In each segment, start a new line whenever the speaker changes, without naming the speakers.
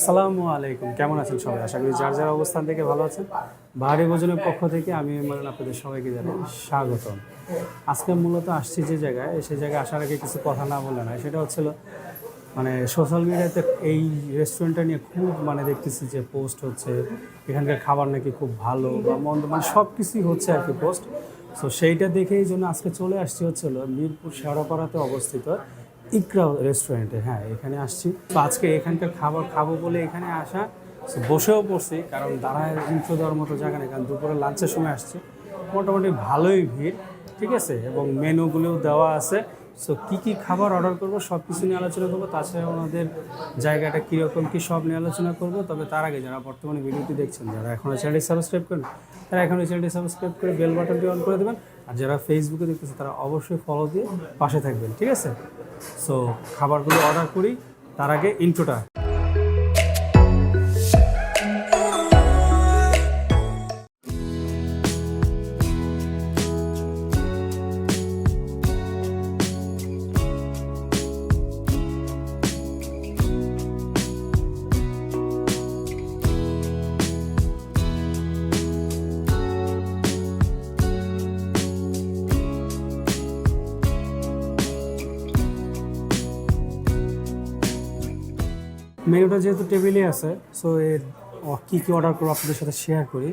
আসসালামু আলাইকুম। কেমন আছেন সবাই? আশা করি যার যার অবস্থান থেকে ভালো আছেন। বাহারি ভোজনের পক্ষ থেকে আমি মানে আপনাদের সবাইকে জানাই স্বাগতম। আজকে মূলত আসছি যে জায়গায় সেই জায়গায় আসার আগে কিছু কথা না বলে না সেটা হচ্ছিল মানে সোশ্যাল মিডিয়াতে এই রেস্টুরেন্টটা নিয়ে খুব মানে দেখতেছি যে পোস্ট হচ্ছে। এখানকার খাবার নাকি খুব ভালো বা মন্দ মানে সব কিছুই হচ্ছে আর কি পোস্ট সো সেইটা দেখেই জন্য আজকে চলে আসছি হচ্ছিল মিরপুর শেওড়াপাড়াতে অবস্থিত ইকরা রেস্টুরেন্টে হ্যাঁ এখানে আসছি। তো আজকে এখানকার খাবার খাব বলে এখানে আসা বসেও পড়ছি, কারণ দাঁড়ায় ইন্ট্রো দেওয়ার মতো জায়গা নেই, কারণ দুপুরে লাঞ্চের সময় আসছে। মোটামুটি ভালোই ভিড়, ঠিক আছে? এবং মেনুগুলোও দেওয়া আছে। সো কী কী খাবার অর্ডার করব সব কিছু নিয়ে আলোচনা করব, তাছাড়া ওনাদের জায়গাটা কীরকম, কী সব নিয়ে আলোচনা করব। তবে তার আগে যারা বর্তমানে ভিডিওটি দেখছেন, যারা এখনও চ্যানেলটি সাবস্ক্রাইব করেন তারা এখন চ্যানেলটি সাবস্ক্রাইব করে বেল বাটনটি অন করে দেবেন। আর যারা ফেসবুকে দেখতেছে তারা অবশ্যই ফলো দিয়ে পাশে থাকবেন, ঠিক আছে? সো খাবারগুলো অর্ডার করি তার আগে ইন্ট্রোটা মেনুটা যেহেতু টেবিলে আছে সো এর কী কী অর্ডার করব আপনাদের সাথে শেয়ার করি।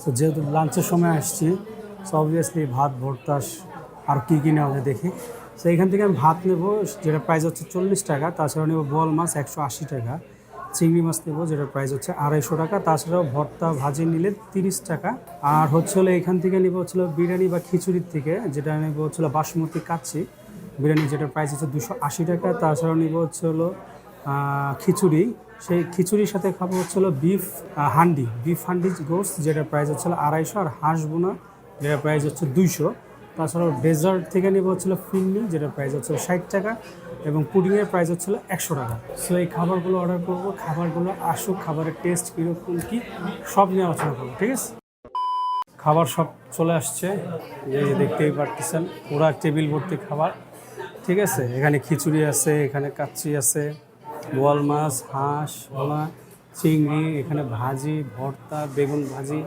সো যেহেতু লাঞ্চের সময় আসছি সো অবভিয়াসলি ভাত, ভর্তা আর কী কী নেওয়া দেখি। সো এখান থেকে আমি ভাত নেব, যেটা প্রাইস হচ্ছে চল্লিশ টাকা তাছাড়া নেব বল মাছ একশো আশি টাকা, চিংড়ি মাছ নেব যেটা প্রাইস হচ্ছে আড়াইশো টাকা, তাছাড়াও ভর্তা, ভাজি নিলে তিরিশ টাকা। আর হচ্ছে হলো এখান থেকে নেব হচ্ছিল বিরিয়ানি বা খিচুড়ির থেকে, যেটা নেব হচ্ছিল বাসমতি কাচ্ছি বিরিয়ানি যেটা প্রাইস হচ্ছে দুশো আশি টাকা, তাছাড়াও নেব হচ্ছে হলো খিচুড়ি। সেই খিচুড়ির সাথে খাব হচ্ছিল বিফ হান্ডি। বিফ হান্ডি গোস যেটা প্রাইস হচ্ছিল আড়াইশো আর হাঁস বোনা, যেটা প্রাইস হচ্ছে দুইশো। তাছাড়াও ডেজার্ট থেকে নেব হচ্ছিল ফিন্নি, যেটা প্রাইস হচ্ছিল ষাট টাকা এবং পুডিংয়ের প্রাইস হচ্ছিল একশো টাকা। সো এই খাবারগুলো অর্ডার করব, খাবারগুলো আসুক, খাবারের টেস্ট কীরকম কী, সব নিয়ে আলোচনা করব, ঠিক আছে? খাবার সব চলে আসছে যে দেখতেই পারতেছেন পুরা টেবিল ভর্তি খাবার, ঠিক আছে? এখানে খিচুড়ি আছে, এখানে কাচ্চি আছে বোয়াল মাছ, হাঁস ভোলা চিংড়ি, এখানে ভাজি, ভর্তা, বেগুন ভাজি,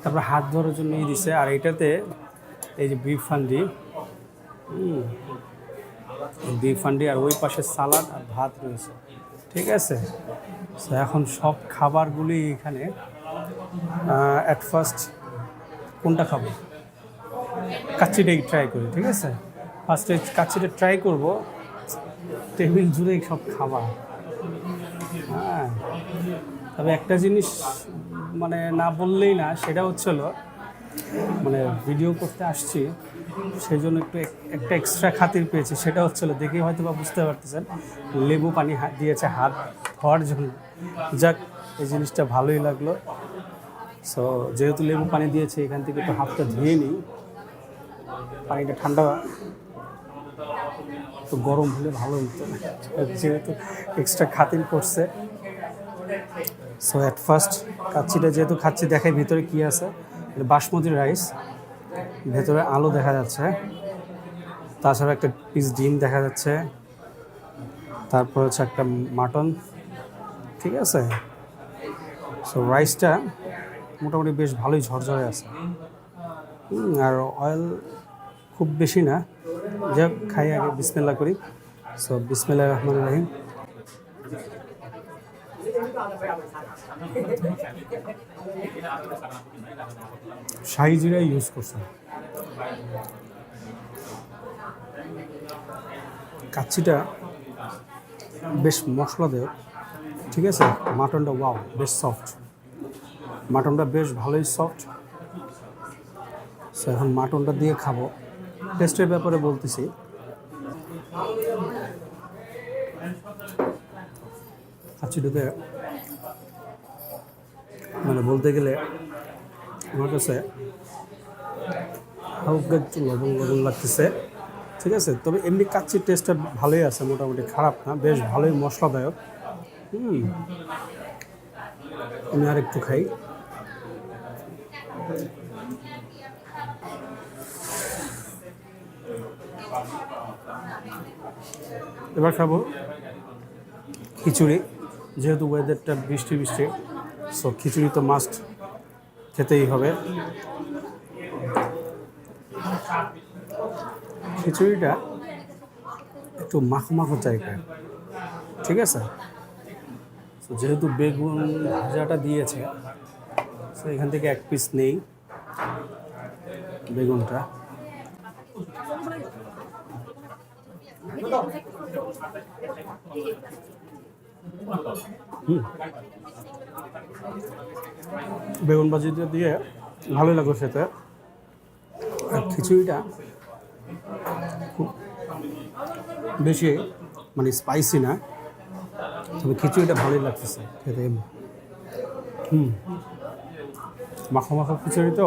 তারপর হাত ধরার জন্য এই দিছে। আর এটাতে এই যে বিফ ফান্ডি বিফ ফান্ডি আর ওই পাশে সালাড আর ভাত রয়েছে। ঠিক আছে? এখন সব খাবারগুলি এখানে অ্যাট ফার্স্ট কোনটা খাব? কাচ্চিটাই ট্রাই করি, ঠিক আছে? ফার্স্টে কাচ্চিটা ট্রাই করব। টেবিল জুড়ে সব খাবার। হ্যাঁ। তবে একটা জিনিস মানে না বললেই না, সেটা হচ্ছিল মানে ভিডিও করতে আসছি সেই জন্য একটু একটা এক্সট্রা খাতির পেয়েছি, সেটা হচ্ছিল দেখেই হয়তো বা বুঝতে পারতেছেন, লেবু পানি দিয়েছে হাত ধোয়ার জন্য। যাক, এই জিনিসটা ভালোই লাগল। সো যেহেতু লেবু পানি দিয়েছে, এখান থেকে একটু হাতটা ধুয়ে নিই। পানিটা ঠান্ডা তো গরম হলে ভালো হতো যেহেতু এক্সট্রা খাতির করছে সো অ্যাট ফার্স্ট কাচ্ছিটা যেহেতু খাচ্ছি, দেখাই ভিতরে কি আছে। বাসমতি রাইস ভেতরে আলু দেখা যাচ্ছে। তাছাড়া একটা পিস ডিম দেখা যাচ্ছে। তারপর হচ্ছে একটা মাটন, ঠিক আছে? সো রাইসটা মোটামুটি বেশ ভালোই ঝরঝরে আছে। আর অয়েল খুব বেশি না। যাই হোক, খাই আগে বিসমেল্লা করি। সো বিসমিল্লাহ রহমান রাহিম। শাহি জিরা ইউজ করছে। কাচ্চিটা বেশ মশলা দেয় ঠিক আছে? মাটনটা ওয়াও বেশ সফট মাটনটা বেশ ভালোই সফট সো এখন মাটনটা দিয়ে খাব। টেস্টের ব্যাপারে বলতেছি। কাচ্চিটাতে মানে বলতে গেলে আমার কাছে হালকা একটু লবণ লবণ লাগতেছে, ঠিক আছে? তবে এমনি কাচ্চির টেস্টটা ভালোই আছে, মোটামুটি খারাপ না, বেশ ভালোই মশলাদায়ক। হুম। আমি আর একটু খাই। এবার খাব খিচুড়ি, যেহেতু ওয়েদারটা বৃষ্টি বৃষ্টি সো খিচুড়ি তো মাস্ট খেতেই হবে। খিচুড়িটা একটু মাখো মাখো টাইপের ঠিক আছে? তো যেহেতু বেগুন ভাজাটা দিয়েছে তো এখান থেকে এক পিস নেই বেগুনটা। বেগুন ভাজিটা দিয়ে ভালোই লাগল খেতে। আর খিচুড়িটা খুব বেশি মানে স্পাইসি না, তবে খিচুড়িটা ভালোই লাগতেছে খেতে। হুম। মাখো মাখো খিচুড়ি তো।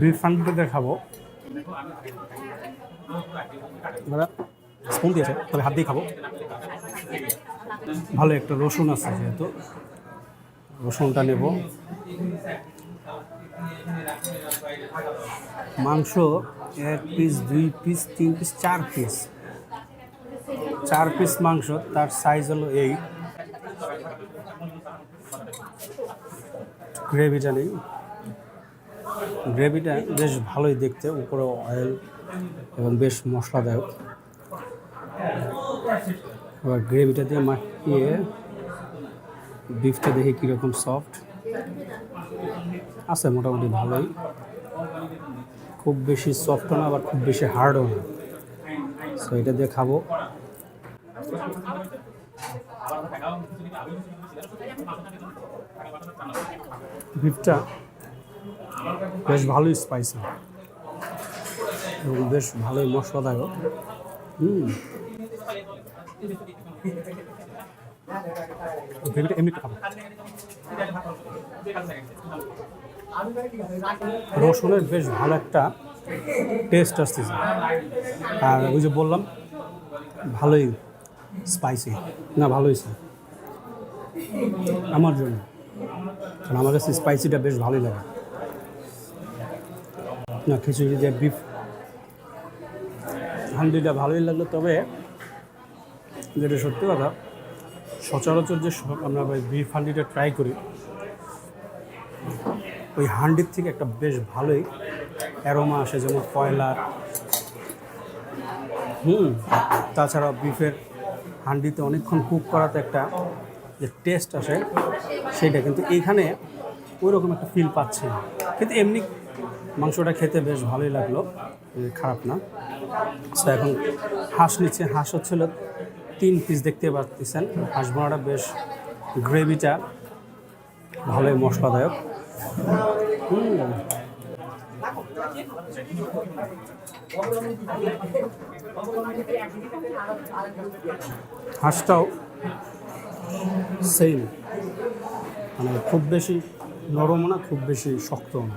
বিফ ফান্ডিতে খাব এবার স্পুন দিয়েছে তবে হাত দিয়ে খাব। ভালো একটা রসুন আছে যেহেতু, রসুনটা নেব। মাংস এক পিস দুই পিস তিন পিস চার পিস চার পিস মাংস, তার সাইজ হলো এই। গ্রেভিটা নেই। গ্রেভিটা বেশ ভালোই দেখতে, উপরে অয়েল এবং বেশ মশলাদায়ক। এবার গ্রেভিটা দিয়ে মাখিয়ে বিফটা দেখি কীরকম সফট আছে মোটামুটি ভালোই। খুব বেশি সফটও না, আবার খুব বেশি হার্ডও না। সো এটা দিয়ে খাব। বিফটা বেশ ভালোই স্পাইসি এবং বেশ ভালোই মশলাদায়ক। হুম। রসুনের বেশ ভালো একটা টেস্ট আসতেছে। আর ওই যে বললাম, ভালোই স্পাইসি না, ভালোই স্যার আমার জন্য। কারণ আমার কাছে স্পাইসিটা বেশ ভালোই লাগে। না খিচুড়ি দিয়ে বিফ হান্ডিটা ভালোই লাগল। তবে যেটা সত্যি কথা, সচরাচর যে আমরা বিফ হান্ডিটা ট্রাই করি, ওই হান্ডির থেকে একটা বেশ ভালোই অ্যারোমা আসে, যেমন কয়লার হুম, তাছাড়া বিফের হান্ডিতে অনেকক্ষণ কুক করাতে একটা যে টেস্ট আসে, সেটা কিন্তু এইখানে ওই রকম একটা ফিল পাচ্ছে না। কিন্তু এমনি মাংসটা খেতে বেশ ভালোই লাগল। খারাপ না। তো এখন হাঁস নিচ্ছে। হাঁস হচ্ছিল তিন পিস দেখতে পাচ্ছেন হাঁস বোনাটা বেশ গ্রেভিটা ভালোই মশলাদায়ক। হাঁসটাও সেম মানে খুব বেশি নরমও না, খুব বেশি শক্তও না।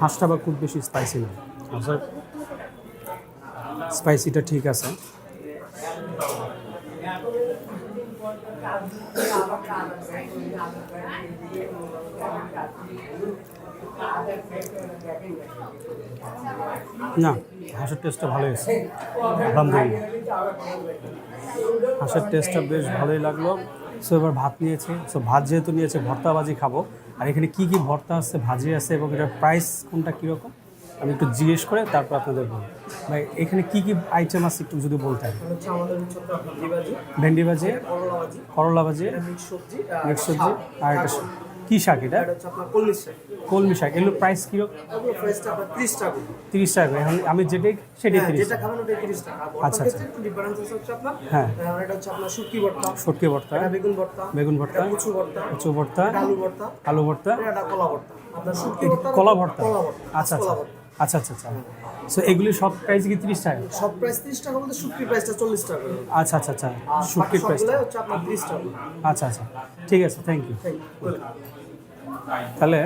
হাঁসটা আবার খুব বেশি স্পাইসি না। স্পাইসিটা ঠিক আছে। না, হাঁসের টেস্টটা ভালোই আছে। আলহামদুলিল্লাহ। হাঁসের টেস্টটা বেশ ভালোই লাগল। সো এবার ভাত নিয়েছে। সো ভাত যেহেতু নিয়েছে ভর্তা ভাজি খাব। আর এখানে কি কি ভর্তা আছে ভাজি আছে এবং এটার প্রাইস কোনটা কীরকম? আমি একটু জিজ্ঞেস করে তারপর আপনাদের বলব। ভাই এখানে কি কি আইটেম আছে একটু যদি
বলতে আপনার ভেন্ডি ভাজি করলা ভাজি মিক্স সবজি
আর এটা কী শাক এটা?
এটা হচ্ছে আপনার কলমি শাক।
কলমি শাক। প্রাইস
এগুলো প্রাইসটা আপনার ত্রিশ টাকা। করে।
তিরিশ টাকা এখন আমি যেটাই সেটাই
হ্যাঁ,
তিরিশ
যেটা খাবেন ওটা তিরিশ টাকা।
আচ্ছা, আচ্ছা।
একটু ডিফারেন্স আছে হচ্ছে আপনার
হ্যাঁ।
এটা হচ্ছে আপনার শুটকি ভর্তা।
সটকে ভর্তা।
এটা বেগুন ভর্তা।
বেগুন ভর্তা।
কচু ভর্তা। আলু ভর্তা।
আলু ভর্তা।
এটা কলা ভর্তা। আপনার শুটকি ভর্তা
কলা ভর্তা? আচ্ছা আচ্ছা। আচ্ছা আচ্ছা আচ্ছা। সো এগুলি সব প্রাইস কি তিরিশ টাকা?
সব প্রাইস ত্রিশ টাকা বলতে শুটকি প্রাইসটা চল্লিশ টাকা।
আচ্ছা আচ্ছা আচ্ছা। শুটকির প্রাইস
হচ্ছে আপনার ত্রিশ টাকা।
আচ্ছা আচ্ছা। ঠিক আছে থ্যাংক ইউ
Thank you.
তাহলে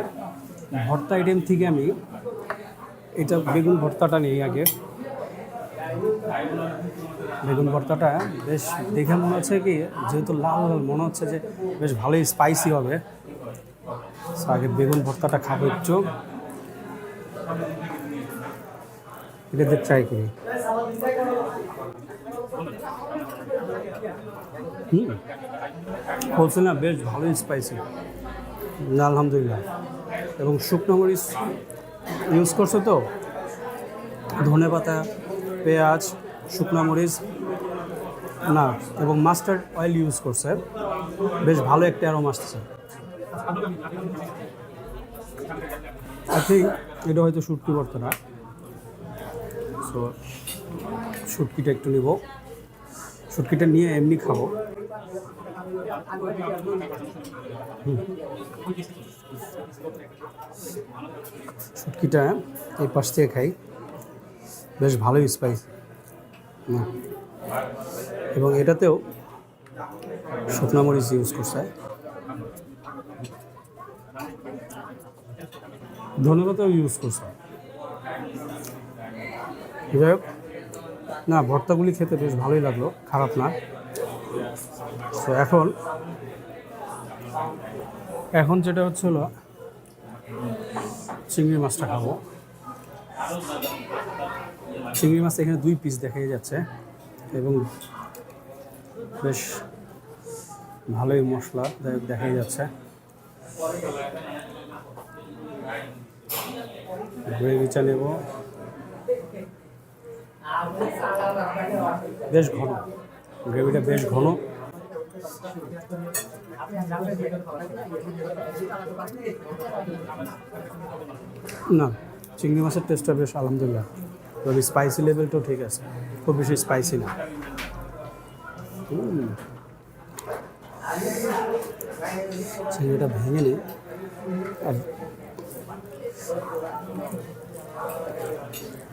ভর্তা আইটেম থেকে আমি এটা বেগুন ভর্তাটা নিই আগে। বেগুন ভর্তাটা বেশ দেখে মনে হচ্ছে কি, যেহেতু লাল লাল মনে হচ্ছে যে বেশ ভালোই স্পাইসি হবে। আগে বেগুন ভর্তাটা খাব একটু। এটা দিয়ে ট্রাই করি। হুম। বলছে না, বেশ ভালোই স্পাইসি না, আলহামদুলিল্লাহ। এবং শুকনো মরিচ ইউজ করছ তো? ধনে পাতা, পেঁয়াজ, শুকনো মরিচ, না, এবং মাস্টার্ড অয়েল ইউজ করছে। বেশ ভালো একটা অ্যারোম আসছে। আই থিঙ্ক এটা হয়তো শুটকি ভর্তাটা সো শুটকিটা একটু নেব। শুটকিটা নিয়ে এমনি খাব। শুটকিটা এই পাশ থেকে খাই। বেশ ভালোই স্পাইস এবং এটাতেও শুকনো মরিচ ইউজ করছে। ধনেপাতাও ইউজ করছে। যাই হোক, না, ভর্তাগুলি খেতে বেশ ভালোই লাগল, খারাপ না। তো এখন। এখন যেটা হচ্ছে হলো, চিংড়ি মাছটা খাব। চিংড়ি মাছ এখানে দুই পিস দেখাই যাচ্ছে, এবং বেশ ভালোই মশলা দেখাই যাচ্ছে। গ্রেভিটা নেব। বেশ ঘন, গ্রেভিটা বেশ ঘন। না, চিংড়ি মাছের টেস্টটা বেশ আলহামদুলিল্লাহ। তবে স্পাইসি লেভেলটাও ঠিক আছে, খুব বেশি স্পাইসি না। চিংড়িটা ভেঙে নিই। আর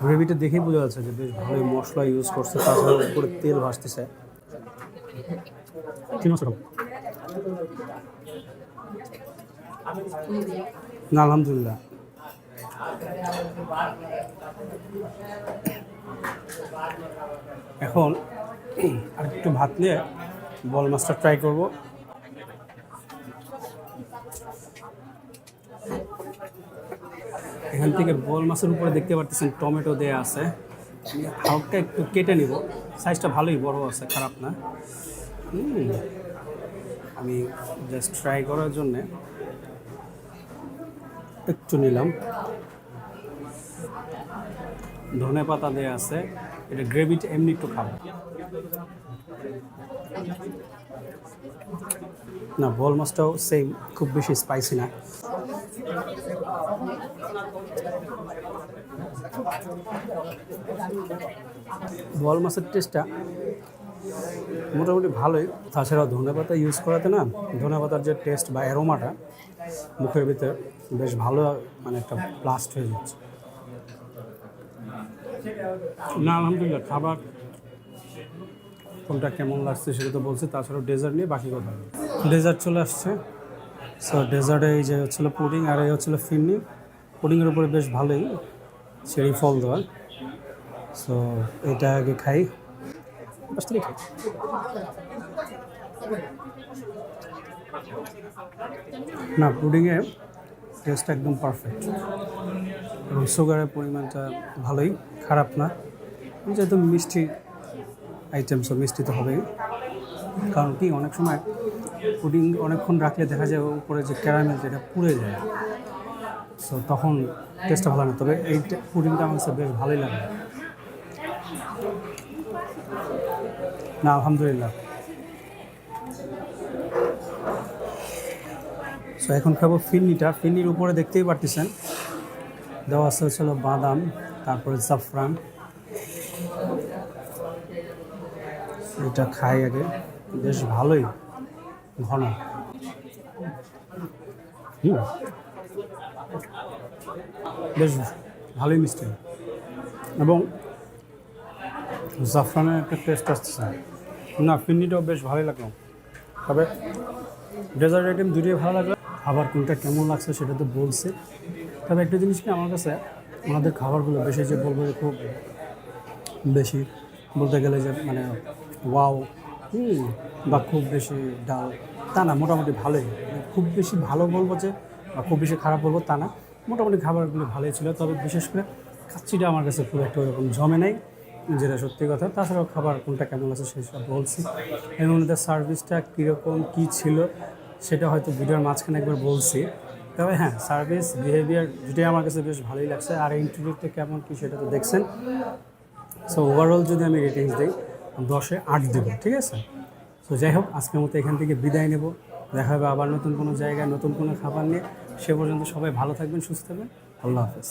গ্রেভিটা দেখেই বোঝা যাচ্ছে যে বেশ ভালোই মশলা ইউজ করছে, তাছাড়া উপরে তেল ভাসতেছে। ঠিক আছে আলহামদুলিল্লাহ। এখন আর একটু ভাত নিয়ে বল মাছটা ট্রাই করব। এখান থেকে বল মাছের উপরে দেখতে পারতেছেন টমেটো দেয়া আছে। হালকা একটু কেটে নিব। সাইজটা ভালোই বড় আছে খারাপ না। হুম, আমি জাস্ট ট্রাই করার জন্যে একটু নিলাম। ধনে পাতা দেয়া আছে, এটা গ্রেভিটা এমনি একটু খাব। না, বল মাছটাও সেম খুব বেশি স্পাইসি না। বল মাছের টেস্টটা মোটামুটি ভালোই। তাছাড়াও ধনে পাতা ইউজ করাতে না ধনে পাতার যে টেস্ট বা অ্যারোমাটা মুখের ভিতরে বেশ ভালো মানে একটা ব্লাস্ট হয়ে যাচ্ছে। না আলহামদুলিল্লাহ খাবার কোনটা কেমন লাগছে সেটা তো বলছি তাছাড়াও ডেজার্ট নিয়ে বাকি কথা। ডেজার্ট চলে আসছে। সো ডেজার্টে এই যে হচ্ছিল পুডিং আর এই হচ্ছিল ফিরনি। পুডিংয়ের উপরে বেশ ভালোই চেরি ফল দেওয়া। সো এটা আগে খাই। খাই না পুডিংয়ে টেস্ট একদম পারফেক্ট এবং সুগারের পরিমাণটা ভালোই, খারাপ না। যেহেতু মিষ্টি আইটেম সব মিষ্টি তো হবেই। কারণ কি, অনেক সময় পুডিং অনেকক্ষণ রাখলে দেখা যায় উপরে যে ক্যারামেল যেটা পুড়ে যায়। সো তখন টেস্টটা ভালো না। তবে এই পুডিংটা আমার বেশ ভালোই লাগে। না, আলহামদুলিল্লাহ। সো এখন খাব ফিন্নিটা ফিরনির উপরে দেখতেই পারতেছেন। দেওয়া আছে বাদাম, তারপরে জাফরান। এটা খাই আগে। বেশ ভালোই ঘন। বেশ ভালোই মিষ্টি। এবং জাফরানের একটা টেস্ট আসছে না ফিরনিটাও বেশ ভালোই লাগল। তবে ডেজার্ট আইটেম দুটোই ভালো লাগল। খাবার কোনটা কেমন লাগছে সেটা তো বলছে। তবে একটা জিনিস কি আমার কাছে আমাদের খাবারগুলো বেশি যে বলব যে খুব বেশি বলতে গেলে যে মানে ওয়াও হুম, বা খুব বেশি ডাল তা না মোটামুটি ভালোই। খুব বেশি ভালো বলব যে বা খুব বেশি খারাপ বলব তা না। মোটামুটি খাবারগুলো ভালোই ছিল। তবে বিশেষ করে কাচ্চিটা আমার কাছে খুব একটা ওরকম জমে নাই। যেটা সত্যি কথা। তাছাড়াও খাবার কোনটা কেমন আছে সেসব বলছি। এবং মধ্যে সার্ভিসটা কীরকম, কী ছিল সেটা হয়তো ভিডিওর মাঝখানে একবার বলছি। তবে হ্যাঁ সার্ভিস বিহেভিয়ার দুটোই আমার কাছে বেশ ভালোই লাগছে। আর ইন্টারভিউটা কেমন কী সেটা তো দেখছেন। সো ওভারঅল যদি আমি রেটিংস দিই দশে আট দেবো, ঠিক আছে? তো যাই হোক, আজকের মতো এখান থেকে বিদায় নেব। দেখা হবে আবার নতুন কোনো জায়গায়, নতুন কোনো খাবার নিয়ে। সে পর্যন্ত সবাই ভালো থাকবেন, সুস্থ থাকবেন। আল্লাহ হাফেজ।